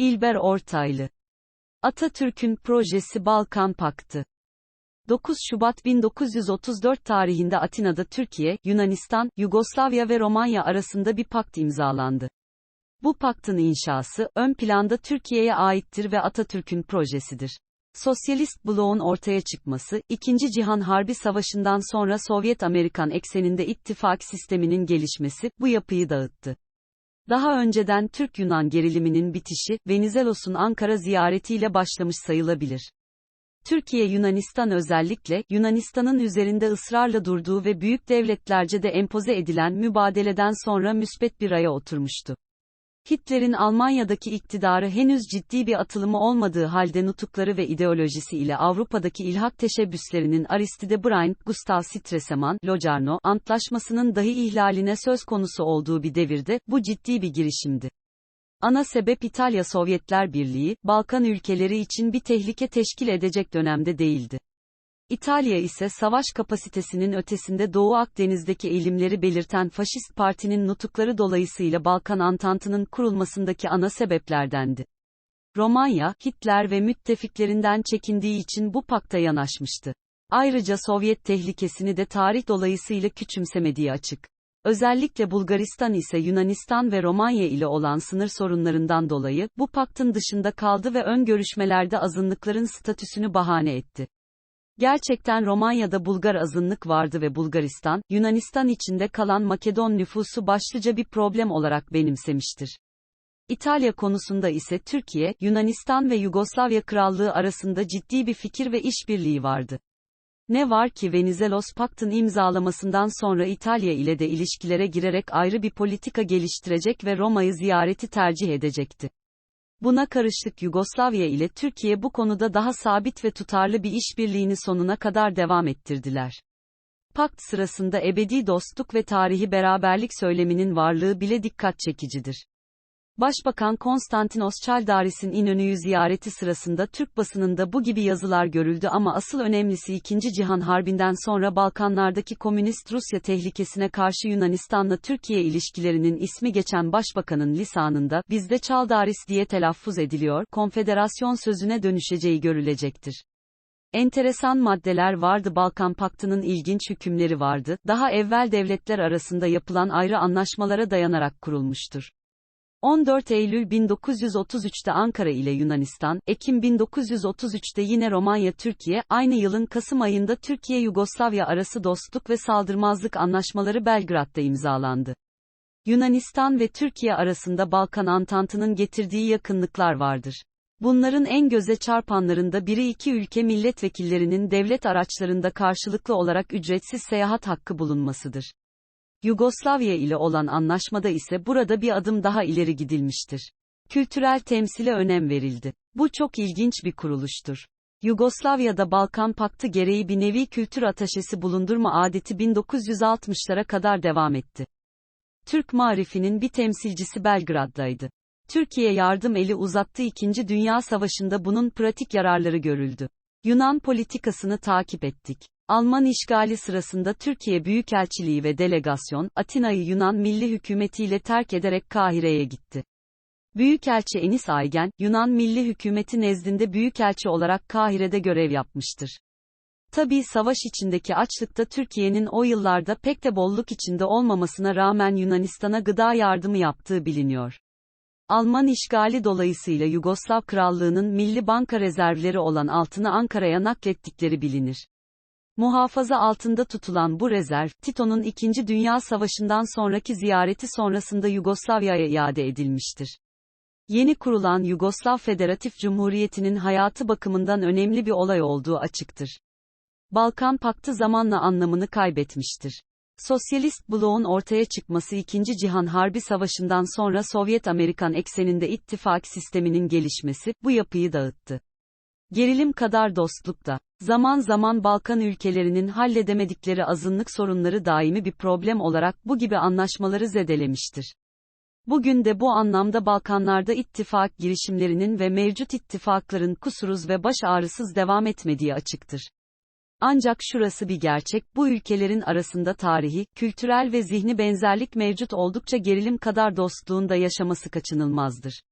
İlber Ortaylı Atatürk'ün projesi Balkan Paktı 9 Şubat 1934 tarihinde Atina'da Türkiye, Yunanistan, Yugoslavya ve Romanya arasında bir pakt imzalandı. Bu paktın inşası, ön planda Türkiye'ye aittir ve Atatürk'ün projesidir. Sosyalist bloğun ortaya çıkması, İkinci Cihan Harbi Savaşı'ndan sonra Sovyet-Amerikan ekseninde ittifak sisteminin gelişmesi, bu yapıyı dağıttı. Daha önceden Türk-Yunan geriliminin bitişi, Venizelos'un Ankara ziyaretiyle başlamış sayılabilir. Türkiye Yunanistan özellikle, Yunanistan'ın üzerinde ısrarla durduğu ve büyük devletlerce de empoze edilen mübadeleden sonra müspet bir aya oturmuştu. Hitler'in Almanya'daki iktidarı henüz ciddi bir atılımı olmadığı halde nutukları ve ideolojisi ile Avrupa'daki ilhak teşebbüslerinin Aristide Briand, Gustav Stresemann, Locarno, antlaşmasının dahi ihlaline söz konusu olduğu bir devirde, bu ciddi bir girişimdi. Ana sebep İtalya Sovyetler Birliği, Balkan ülkeleri için bir tehlike teşkil edecek dönemde değildi. İtalya ise savaş kapasitesinin ötesinde Doğu Akdeniz'deki eğilimleri belirten Faşist Parti'nin nutukları dolayısıyla Balkan Antantı'nın kurulmasındaki ana sebeplerdendi. Romanya, Hitler ve müttefiklerinden çekindiği için bu pakta yanaşmıştı. Ayrıca Sovyet tehlikesini de tarih dolayısıyla küçümsemediği açık. Özellikle Bulgaristan ise Yunanistan ve Romanya ile olan sınır sorunlarından dolayı, bu paktın dışında kaldı ve ön görüşmelerde azınlıkların statüsünü bahane etti. Gerçekten Romanya'da Bulgar azınlık vardı ve Bulgaristan, Yunanistan içinde kalan Makedon nüfusu başlıca bir problem olarak benimsemiştir. İtalya konusunda ise Türkiye, Yunanistan ve Yugoslavya Krallığı arasında ciddi bir fikir ve işbirliği vardı. Ne var ki Venizelos Pakt'ın imzalamasından sonra İtalya ile de ilişkilere girerek ayrı bir politika geliştirecek ve Roma'yı ziyareti tercih edecekti. Buna karışık Yugoslavya ile Türkiye bu konuda daha sabit ve tutarlı bir işbirliğini sonuna kadar devam ettirdiler. Pakt sırasında ebedi dostluk ve tarihi beraberlik söyleminin varlığı bile dikkat çekicidir. Başbakan Konstantinos Çaldaris'in İnönü'yü ziyareti sırasında Türk basınında bu gibi yazılar görüldü ama asıl önemlisi 2. Cihan Harbi'nden sonra Balkanlardaki komünist Rusya tehlikesine karşı Yunanistan'la Türkiye ilişkilerinin ismi geçen başbakanın lisanında, bizde Çaldaris diye telaffuz ediliyor, konfederasyon sözüne dönüşeceği görülecektir. Enteresan maddeler vardı Balkan Paktı'nın ilginç hükümleri vardı, daha evvel devletler arasında yapılan ayrı anlaşmalara dayanarak kurulmuştur. 14 Eylül 1933'te Ankara ile Yunanistan, Ekim 1933'te yine Romanya-Türkiye, aynı yılın Kasım ayında Türkiye-Yugoslavya arası dostluk ve saldırmazlık anlaşmaları Belgrad'da imzalandı. Yunanistan ve Türkiye arasında Balkan Antantı'nın getirdiği yakınlıklar vardır. Bunların en göze çarpanlarında biri iki ülke milletvekillerinin devlet araçlarında karşılıklı olarak ücretsiz seyahat hakkı bulunmasıdır. Yugoslavya ile olan anlaşmada ise burada bir adım daha ileri gidilmiştir. Kültürel temsile önem verildi. Bu çok ilginç bir kuruluştur. Yugoslavya'da Balkan Paktı gereği bir nevi kültür ataşesi bulundurma adeti 1960'lara kadar devam etti. Türk marifinin bir temsilcisi Belgrad'daydı. Türkiye yardım eli uzattı 2. Dünya Savaşı'nda bunun pratik yararları görüldü. Yunan politikasını takip ettik. Alman işgali sırasında Türkiye Büyükelçiliği ve delegasyon, Atina'yı Yunan Milli Hükümeti ile terk ederek Kahire'ye gitti. Büyükelçi Enis Aygen, Yunan Milli Hükümeti nezdinde büyükelçi olarak Kahire'de görev yapmıştır. Tabi savaş içindeki açlıkta Türkiye'nin o yıllarda pek de bolluk içinde olmamasına rağmen Yunanistan'a gıda yardımı yaptığı biliniyor. Alman işgali dolayısıyla Yugoslav Krallığı'nın milli banka rezervleri olan altını Ankara'ya naklettikleri bilinir. Muhafaza altında tutulan bu rezerv, Tito'nun 2. Dünya Savaşı'ndan sonraki ziyareti sonrasında Yugoslavya'ya iade edilmiştir. Yeni kurulan Yugoslav Federatif Cumhuriyeti'nin hayatı bakımından önemli bir olay olduğu açıktır. Balkan Paktı zamanla anlamını kaybetmiştir. Sosyalist bloğun ortaya çıkması 2. Cihan Harbi Savaşı'ndan sonra Sovyet-Amerikan ekseninde ittifak sisteminin gelişmesi, bu yapıyı dağıttı. Gerilim kadar dostluk da. Zaman zaman Balkan ülkelerinin halledemedikleri azınlık sorunları daimi bir problem olarak bu gibi anlaşmaları zedelemiştir. Bugün de bu anlamda Balkanlarda ittifak girişimlerinin ve mevcut ittifakların kusuruz ve baş ağrısız devam etmediği açıktır. Ancak şurası bir gerçek, bu ülkelerin arasında tarihi, kültürel ve zihni benzerlik mevcut oldukça gerilim kadar dostluğun da yaşaması kaçınılmazdır.